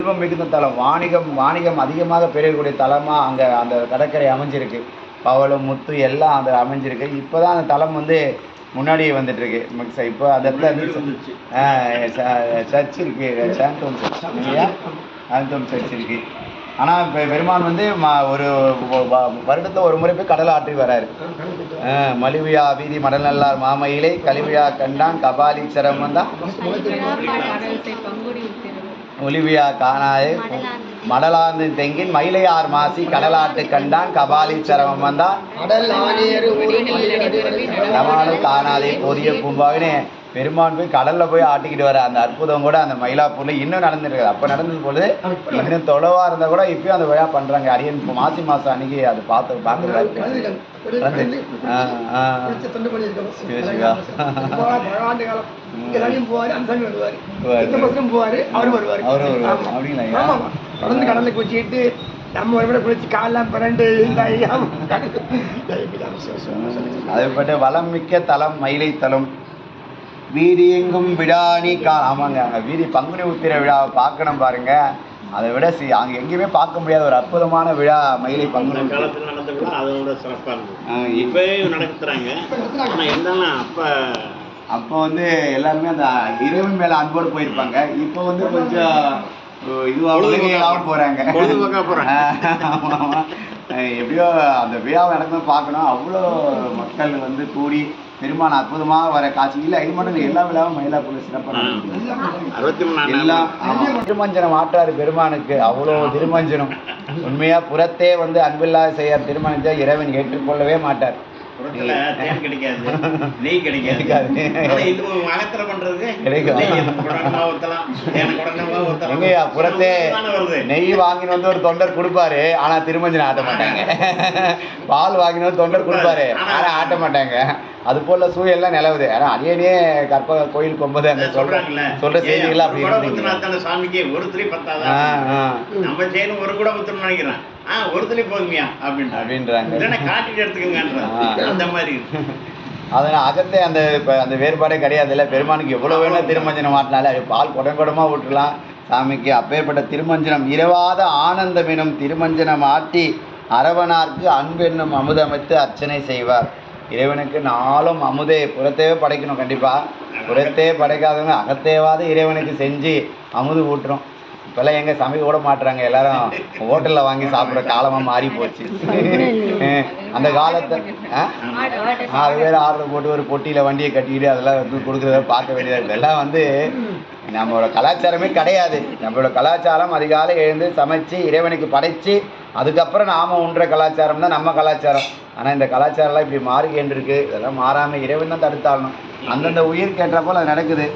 செல்வம் மிகுந்த தலம். வாணிகம் வாணிகம் அதிகமாக பெருகக்கூடிய தலமாக அங்கே அந்த கடற்கரை அமைஞ்சிருக்கு. பவளம் முத்து எல்லாம் அது அமைஞ்சிருக்கு. இப்போ தான் அந்த தலம் வந்து முன்னாடி வந்துட்டு இருக்கு மிக்ஸ் இப்போ அந்த இடத்துல வந்து சர்ச் இருக்கு. சாந்தோம் சர்ச் இல்லையா? சாந்தோம் சர்ச் இருக்கு. ஆனால் இப்போ பெருமான் வந்து ம ஒரு வருடத்தில் ஒரு முறை போய் கடலை ஆற்றி வராரு. மலிவியா வீதி மடல் நல்லார் மாமையிலே கலிவிழா கண்டான் கபாலி சிரமம் தான் ஒலிவியா காணாது. மடலாந்து தெங்கின் மயிலையார் மாசி கடலாட்டு கண்டான். கபாலி சிரமம் வந்தான். கடல் காணாதே போதிய பூம்பாவின்னு பெருமான் போய் கடல்ல போய் ஆட்டிக்கிட்டு வர அந்த அற்புதம் கூட அந்த மயிலாப்பூர்ல இன்னும் நடந்துருக்கு அப்ப நடந்தது பொழுது இன்னும் தொலைவா இருந்தா கூட இப்பயும் அந்த விழா பண்றாங்க. அரியன் மாசி மாசம் அன்னைக்கு அது பார்த்து பார்க்கறதா ஆமா. தொடர்ந்து கடல்ல குச்சிட்டு நம்ம ஒரு விட குளிச்சு காலெல்லாம் பிறண்டு அதுபட்ட வளம் மிக்க தலம் மயிலை தலம் வீதி எங்கும் விடானி கா ஆமாங்க அங்கே வீதி பங்குனி உத்திர விழாவை பார்க்கணும் பாருங்க. அதை விட சி அங்கே எங்கேயுமே பார்க்க முடியாத ஒரு அற்புதமான விழா மயிலை பங்குனி. காலத்துல நடந்த விட அதோட சிறப்பா இருந்தது. ஆ, இப்ப இப்பவே நடத்துறாங்க ஆனா இருந்தாலும் அப்ப அப்போ வந்து எல்லாருமே அந்த இறைவன் மேல அன்போடு போயிருப்பாங்க. இப்போ வந்து கொஞ்சம் இதுவா உலகையாகவும் போறாங்க. பொழுதுபோக்கா போறாங்க. ஆமா, ஆமா. அஹ் எப்படியோ அந்த விழாவை நடக்கும் பார்க்கணும். அவ்வளோ மக்கள் வந்து கூடி பெருமான் அற்புதமாக வர காட்சி. இல்லை இது மட்டும் இல்லை எல்லா விழாவும் மயிலாப்பூர் சிறப்பாக எல்லாம். திருமஞ்சனம் ஆற்றாரு பெருமானுக்கு அவ்வளோ திருமஞ்சனம். உண்மையா புறத்தே வந்து அன்பில்லாத செய்ய திருமணத்தை இறைவன் ஏற்றுக்கொள்ளவே மாட்டார். கிடைக்காது நெய் கிடைக்காது. கிடைக்கும். நெய் புறத்தே வாங்கின்னு வந்து ஒரு தொண்டர் கொடுப்பாரு ஆனா திருமஞ்சனம் ஆட்ட மாட்டாங்க. பால் வாங்கின்னு வந்து தொண்டர் கொடுப்பாரு ஆனா ஆட்ட மாட்டாங்க. அது போல சூழல்லாம் நிலவுது. ஆனா அதையனே கற்ப கோயில் கொம்பது சொல்ற சொல்றாங்கல்ல? சொல்ற செய்திகள் அப்படி இருந்தீங்க சாமிக்கு? ஒரு துளி பத்தாதா. நம்ம செய்யணும் ஒரு கூட ஊத்தணும்னு நினைக்கிறேன். ஆ ஒரு துளி போதுமியா அப்படின்றாங்க. அப்படின்றாங்க. இல்லைன்னா காட்டிட்டு. எடுத்துக்கங்கன்றாங்க அந்த மாதிரி. அதனால அகத்தே அந்த இப்ப அந்த வேறுபாடே கிடையாது இல்ல பெருமானுக்கு எவ்வளவு வேணா திருமஞ்சனம் ஆட்டினாலே அது பால் குடம் குடமா விட்டுலாம் சாமிக்கு அப்பேற்பட்ட திருமஞ்சனம் இரவாத ஆனந்தம் எனும் திருமஞ்சனம் ஆட்டி அரவனார்க்கு அன்பென்னும் அமுதமைத்து அர்ச்சனை செய்வார். இறைவனுக்கு நாளும் அமுதே புறத்தே படைக்கணும் கண்டிப்பா. புறத்தே படைக்காதவங்க அகத்தேவாத இறைவனுக்கு செஞ்சு அமுது ஊட்டுறோம். இப்பெல்லாம் எங்க சமைக்க கூட மாட்டுறாங்க எல்லாரும் ஹோட்டல்ல வாங்கி சாப்பிடுற காலமா மாறி போச்சு. அந்த காலத்தை ஆ? அது வேற ஆர்டர் போட்டு ஒரு பொட்டியில வண்டியை கட்டிக்கிட்டு அதெல்லாம் வந்து கொடுக்குறத பார்க்க வேண்டியதா இருக்கு. இதெல்லாம் வந்து நம்மளோட கலாச்சாரமே கிடையாது. நம்மளோட கலாச்சாரம் அதிகாலை எழுந்து சமைச்சு இறைவனுக்கு படைச்சு அதுக்கப்புறம் நாம உண்ற கலாச்சாரம் தான் நம்ம கலாச்சாரம். ஆனா இந்த கலாச்சாரம்லாம் இப்படி மாறிக்கிட்டு இருக்கு இதெல்லாம் மாறாம இறைவன் தான் தடுத்தாளணும் அந்தந்த உயிர் கேட்ட போல அது நடக்குது.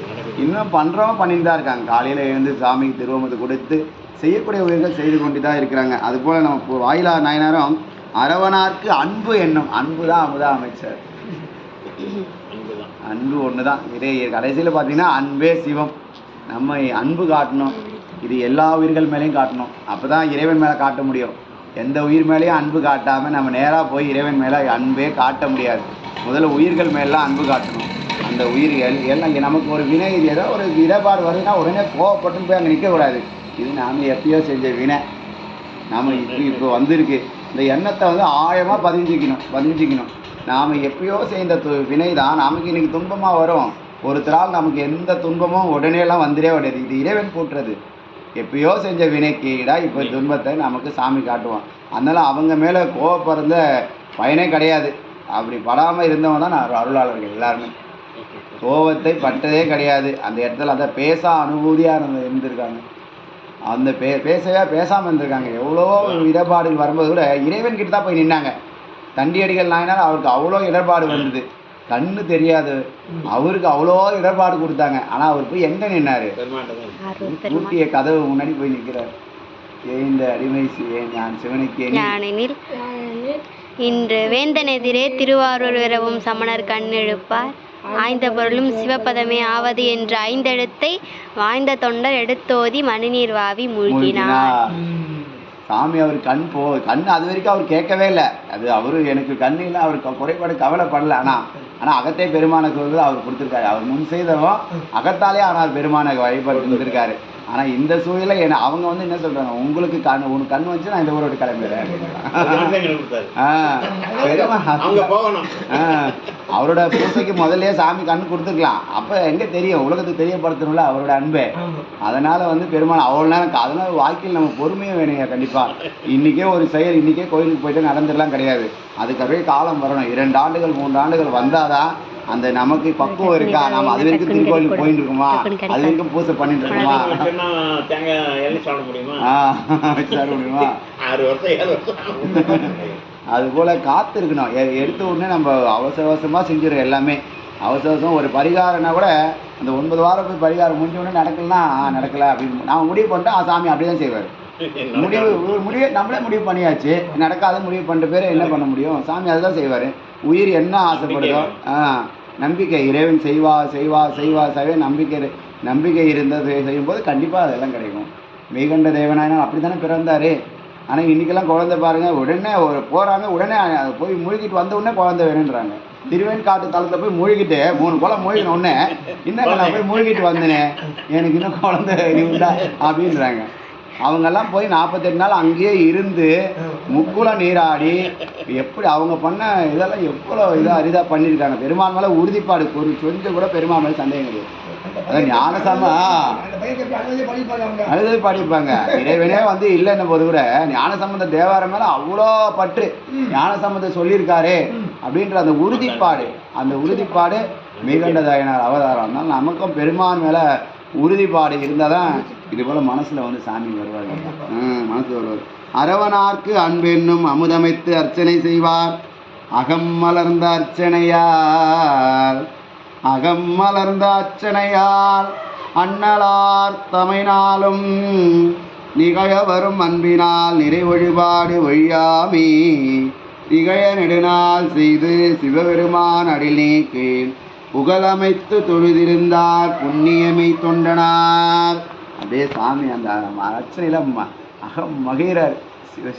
இன்னும் பண்றவங்க பண்ணிட்டு தான் இருக்காங்க. காலையில எழுந்து சாமிக்கு திருவமத்து கொடுத்து செய்யக்கூடிய உயிர்கள் செய்து கொண்டு தான் இருக்கிறாங்க அதுபோல நம்ம வாயிலா நாயனாரும் அரவனார்க்கு அன்பு என்னும் அன்பு தான் அமுதா அமைச்சர். அன்பு ஒன்று தான் இதே கடைசியில் பார்த்தீங்கன்னா அன்பே சிவம். நம்ம அன்பு காட்டணும். இது எல்லா உயிர்கள் மேலேயும் காட்டணும். அப்போ தான் இறைவன் மேலே காட்ட முடியும். எந்த உயிர் மேலேயும் அன்பு காட்டாமல் நம்ம நேராக போய் இறைவன் மேலே அன்பே காட்ட முடியாது. முதல்ல உயிர்கள் மேலாம் அன்பு காட்டணும். அந்த உயிர்கள் எல்லாம் இங்கே நமக்கு ஒரு வினை இது ஏதோ ஒரு இடபாடு வருதுன்னா உடனே கோவப்பட்டு போய் அங்கே நிற்கக்கூடாது இது நாம் எப்பயோ செஞ்ச வினை. நாம் இப்போ இப்போ வந்திருக்கு. இந்த எண்ணத்தை வந்து ஆழமாக பதிஞ்சிக்கணும் பதிஞ்சிக்கணும். நாம் எப்பயோ செய்த து வினை தான் நமக்கு இன்றைக்கி துன்பமாக வரும். ஒருத்தரால் நமக்கு எந்த துன்பமும் உடனேலாம் வந்துடே விடாது இது இறைவன் கூட்டுறது. எப்பயோ செஞ்ச வினைக்கு இப்போ துன்பத்தை நமக்கு சாமி காட்டுவான். அதனால அவங்க மேலே கோவப்படுறத பயனே கிடையாது. அப்படி படாமல் இருந்தவங்க தான் நான் அருளாளர்கள் எல்லாருமே. கோவத்தை பட்டதே கிடையாது. அந்த இடத்துல அதை பேச அனுபூதியாக இருந்து இருந்திருக்காங்க. அந்த பே பேசவே பேசாமல் இருந்திருக்காங்க. எவ்வளோ இடர்பாடுகள் வரும்போது கூட இறைவன் கிட்ட தான் போய் நின்னாங்க. தண்டியடிகள் நாயினால் அவருக்கு அவ்வளோ இடர்பாடு வந்தது. கண்ணு தெரியாது. அவருக்கு அவ்வளோ இடர்பாடு கொடுத்தாங்க. ஆனால் அவர் போய் எங்கே நின்னாரு? பூட்டிய கதவு முன்னாடி போய் நிற்கிறார் ஏந்த அடிமை நான் சிவனுக்கு யானெனில் இன்று வேந்தனெதிரே திருவாரூர் விரவும் சமணர் கண்ணெழுப்பார். ஆய்ந்த பொருளும் சிவபதமே ஆவது என்ற ஐந்தெழுத்தை வாய்ந்த தொண்டர் எடுத்தோதி மணிநீர் வாவி மூழ்கினார். சாமி அவர் கண் போ கண் அது வரைக்கும் அவர் கேட்கவே இல்லை. அது அவரு எனக்கு கண் இல்லை அவர் குறைபாடு கவலைப்படல. ஆனா ஆனா அகத்தே பெருமானுக்கு வந்து அவர் கொடுத்துருக்காரு. அவர் முன் செய்தவன் அகத்தாலே ஆனால் பெருமானை வழிபாடு கொடுத்துருக்காரு ஆனா இந்த சூழல என்ன அவங்க வந்து என்ன சொல்றாங்க உங்களுக்கு கண் உனக்கு கண் வச்சு நான் இந்த ஊரை விட்டு கிளம்பிடுறேன் அவரோட பூசைக்கு முதல்லயே சாமி கண்ணு கொடுத்துருக்கலாம். அப்ப எங்க தெரியும் உலகத்துக்கு தெரியப்படுத்தணும்ல அவரோட அன்பை. அதனால வந்து பெருமாள் அவ்வளோ நேரம் அதனால வாழ்க்கையில் நம்ம பொறுமையும் வேணுங்க கண்டிப்பா. இன்னைக்கே ஒரு செயல் இன்னைக்கே கோயிலுக்கு போயிட்டு நடந்துடலாம் கிடையாது. அதுக்காகவே காலம் வரணும். இரண்டு ஆண்டுகள் மூன்று ஆண்டுகள் வந்தாதான் அந்த நமக்கு பக்குவம் இருக்கா? நாம அது வரைக்கும் திருக்கோயிலுக்கு போயிட்டு இருக்கோமா? அது வரைக்கும் பூசை பண்ணிட்டு இருக்கோமா? சாப்பிட முடியுமா? சாப்பிட முடியுமா? ஆறு வருஷம் ஏழு வருஷம் அது போல் காத்து இருக்கணும். எடுத்த உடனே நம்ம அவசர அவசரமாக செஞ்சிடும் எல்லாமே. அவசர அவசரம் ஒரு பரிகாரம்னா கூட அந்த ஒன்பது வாரம் போய் பரிகாரம் முடிஞ்ச உடனே நடக்கலன்னா நடக்கல அப்படின்னு நான் முடிவு பண்ணிட்டேன் ஆ, சாமி அப்படியே தான் செய்வார். முடிவு ஒரு முடிவு நம்மளே முடிவு பண்ணியாச்சு. நடக்காத முடிவு பண்ணிட்ட பேர் என்ன பண்ண முடியும்? சாமி அதுதான் செய்வார். உயிர் என்ன ஆசைப்படுதோ? ஆ நம்பிக்கை. இறைவன் செய்வா செய்வா செய்வா செய்வே நம்பிக்கை நம்பிக்கை இருந்தது செய்யும்போது கண்டிப்பாக அதெல்லாம் கிடைக்கும். மெய்கண்ட தேவனாயனா அப்படி தானே பிறந்தாரு? ஆனால் இன்னைக்கெல்லாம் குழந்தை பாருங்க உடனே ஒரு போகிறாங்க உடனே போய் மூழ்கிட்டு வந்த உடனே குழந்தை வேணுன்றாங்க திருவேன் காட்டு தளத்தில் போய் மூழ்கிட்டு மூணு குளம் மூழ்கின உடனே இன்னும் நான் போய் மூழ்கிட்டு வந்தேனே எனக்கு இன்னும் குழந்தை உண்டா? அப்படின்றாங்க. அவங்கெல்லாம் போய் நாற்பத்தெட்டு நாள் அங்கேயே இருந்து முக்குளம் நீராடி எப்படி அவங்க பண்ண இதெல்லாம் எவ்வளோ இதாக அரிதாக பண்ணியிருக்காங்க. பெருமாள் மேலே உறுதிப்பாடு ஒரு கொஞ்சம் கூட பெருமாள் மேலே சந்தேகம் கிடையாது. அதான் ஞானசமா அந்த அழுது பாடிப்பாங்க. இறைவனே வந்து இல்லைன்ன போது கூட ஞானசம்பந்த தேவாரம் மேல அவ்வளோ பற்று. ஞானசம்பந்த சொல்லியிருக்காரு அப்படின்ற அந்த உறுதிப்பாடு. அந்த உறுதிப்பாடு மிகண்டதாயினார் அவதாரம். தான் நமக்கும் பெருமான் மேல உறுதிப்பாடு இருந்தால் தான் இது போல் மனசில் வந்து சாமி வருவார். ம் மனசு வருவார். அரவனார்க்கு அன்பென்னும் அமுதமைத்து அர்ச்சனை செய்வார். அகம் மலர்ந்த அர்ச்சனையால் அகம் மலர்ந்த அர்ச்சனையால் அண்ணலார் தமைனாலும் நிகழ வரும் அன்பினால் நிறை வழிபாடு ஒழியாமே திகழ நெடுநாள் செய்து சிவபெருமான் அடில் நீக்கேன் புகழமைத்து தொழுதிருந்தார் புண்ணியமை தொண்டனார். அப்படியே சாமி அந்த அர்ச்சனையில் ம- அகம் மகிழார். சிவ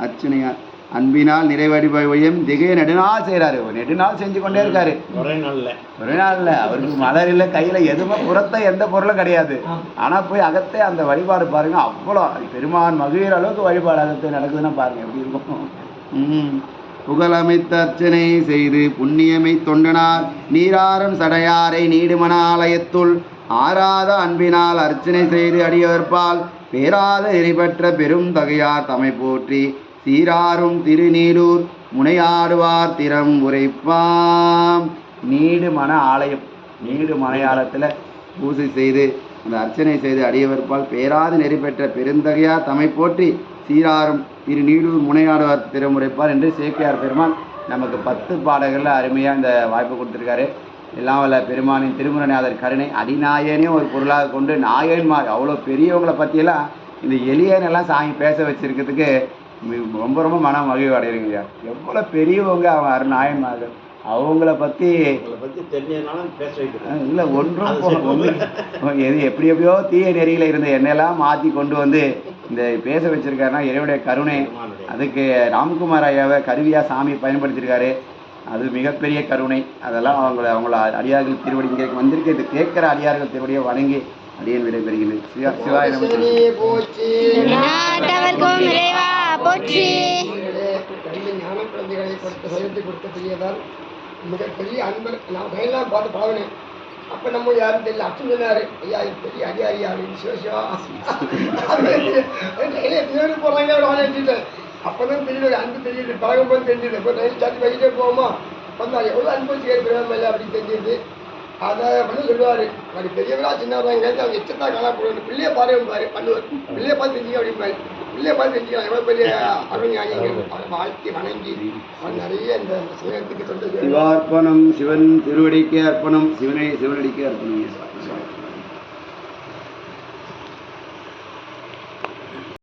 அர்ச்சனையார் அன்பினால் நிறைவடிவையும் திகை நெடுநாள் செய்கிறாரு நெடுநாள் செஞ்சு கொண்டே இருக்காரு. ஒரே நாள்ல. ஒரே நாள் இல்லை அவருக்கு மலர் இல்லை கையில் எதுவுமே புறத்த எந்த பொருளும் கிடையாது. ஆனால் போய் அகத்தே அந்த வழிபாடு பாருங்க. அவ்வளோ பெருமான் மகிழ அளவுக்கு வழிபாடு அகத்தே நடக்குதுன்னா பாருங்க எப்படி இருக்கும். ம் புகழமைத்த அர்ச்சனை செய்து புண்ணியமை தொண்டனார். நீராரம் சடையாரை நீடுமன ஆலயத்துள் ஆராத அன்பினால் அர்ச்சனை செய்து அடியவர்பால் பேராத எரிபற்ற பெரும் தகையார் தமை போற்றி சீராரும் திருநீடூர் முனையாடுவார் திறம் உரைப்பாம். நீடு மன ஆலயம் நீடு மலையாளத்தில் பூசை செய்து அந்த அர்ச்சனை செய்து அடியவர்பால் பேராது நெறி பெற்ற பெருந்தகையார் தமை போற்றி சீராரும் திரு நீடூர் முனையாடுவார் திறமுறைப்பார் என்று சேக்கியார் பெருமான் நமக்கு பத்து பாடல்களில் அருமையாக இந்த வாய்ப்பு கொடுத்துருக்காரு. எல்லாம் வல்ல பெருமானின் திருமுறைநாதர் கருணை அடிநாயனையும் ஒரு பொருளாக கொண்டு நாயன்மார் அவ்வளோ பெரியவங்களை பற்றியெல்லாம் இந்த எளியனெல்லாம் சாமி பேச வச்சிருக்கிறதுக்கு ரொம்ப ரொம்ப மன மகிழ்வு அடைகிறீங்க எவ்வளோ பெரியவங்க அரு நாயன்மார்கள் அவங்கள பற்றி பத்தி தெரிஞ்சதுனால பேச வைக்கிறேன். இல்லை. ஒன்றும் எது எப்படி எப்படியோ தீய நெறியில் இருந்த என்னெல்லாம் மாற்றி கொண்டு வந்து இந்த பேச வச்சிருக்காருன்னா இறைவனுடைய கருணை. அதுக்கு ராம்குமார் ஐயாவை கருவியாக சாமி பயன்படுத்தியிருக்காரு. அது மிகப்பெரிய கருணை. அதெல்லாம் அவங்கள அவங்கள அடியார்கள் திருவடி இங்கே வந்திருக்கு. இது கேட்குற அடியார்கள் திருவடியை வணங்கி அடியன் விடைபெறுகிறேன். சிவா சிவாய ஞான குழந்தைகளை கொடுத்த சேர்த்து கொடுத்த பெரியதால் மிகப்பெரிய அன்பர் நான் கையெல்லாம் பார்த்து பழகினேன் அப்போ நம்ம யாரும் தெரியல. அச்சன் சொன்னாரு ஐயா பெரிய அதிகாரியா அப்படின்னு சிவசிவா தேடி போகிறாங்க அவரை வச்சுட்டேன் அப்போ தான் தெரியுது அன்பு தெரியுது பழகும்போது தெரிஞ்சுது. இப்போ ரயில் சாத்தி வைக்கிட்டே போவோமா? வந்தா எவ்வளோ அன்பு வச்சுக்கிறேன் மேலே? அப்படின்னு தெரிஞ்சுது. அதை பண்ணி சொல்லுவார். அது பெரியவரா சின்னவராங்க அவங்க எச்சத்தா காணப்படும் பிள்ளைய பாரு பாரு பண்ணுவார். பிள்ளைய பார்த்து தெரிஞ்சுக்க அப்படிம்பாரு. பிள்ளைய பார்த்து பெரிய அருஞானிகள். வாழ்த்தி வணங்கி நிறைய இந்த சிவார்ப்பணம் சிவன் திருவடிக்கே அர்ப்பணம் சிவனை சிவனடிக்கே அர்ப்பணம்.